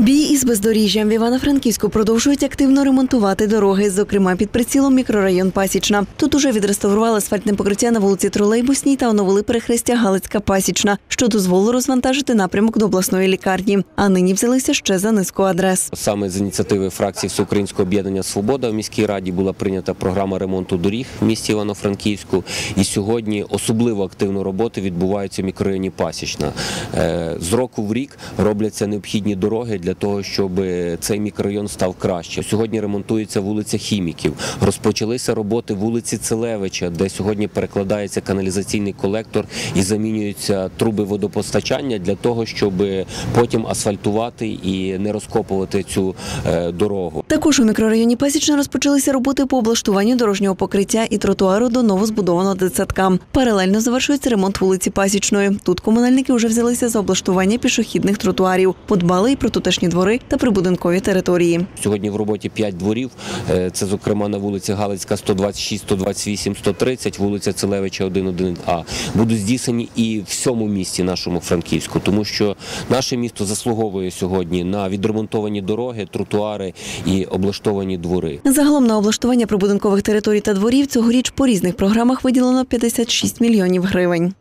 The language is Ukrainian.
Бій із бездоріжжям в Івано-Франківську продовжують активно ремонтувати дороги, зокрема під прицілом мікрорайон Пасічна. Тут уже відреставрували асфальтне покриття на вулиці Тролейбусній та оновили перехрестя Галицька Пасічна, що дозволило розвантажити напрямок до обласної лікарні. А нині взялися ще за низку адрес. Саме з ініціативи фракції Всеукраїнського об'єднання Свобода в міській раді була прийнята програма ремонту доріг в місті Івано-Франківську. І сьогодні особливо активно роботи відбуваються в мікрорайоні Пасічна. Е, З року в рік робляться необхідні дороги для того, щоб цей мікрорайон став краще. Сьогодні ремонтується вулиця Хіміків. Розпочалися роботи вулиці Целевича, де сьогодні перекладається каналізаційний колектор і замінюються труби водопостачання для того, щоб потім асфальтувати і не розкопувати цю е, дорогу. Також у мікрорайоні Пасічна розпочалися роботи по облаштуванню дорожнього покриття і тротуару до новозбудованого дитсадка. Паралельно завершується ремонт вулиці Пасічної. Тут комунальники вже взялися за облаштування пішохідних тротуарів, подбали і про тутешні двори та прибудинкові території. Сьогодні в роботі 5 дворів. Е, Це, зокрема, на вулиці Галицька 126, 128, 130, вулиця Целевича 1.1а. Будуть здійснені і в всьому місті нашому Франківську, тому що наше місто заслуговує сьогодні на відремонтовані дороги, тротуари і облаштовані двори. Загалом на облаштування прибудинкових територій та дворів цьогоріч по різних програмах виділено 56 мільйонів гривень.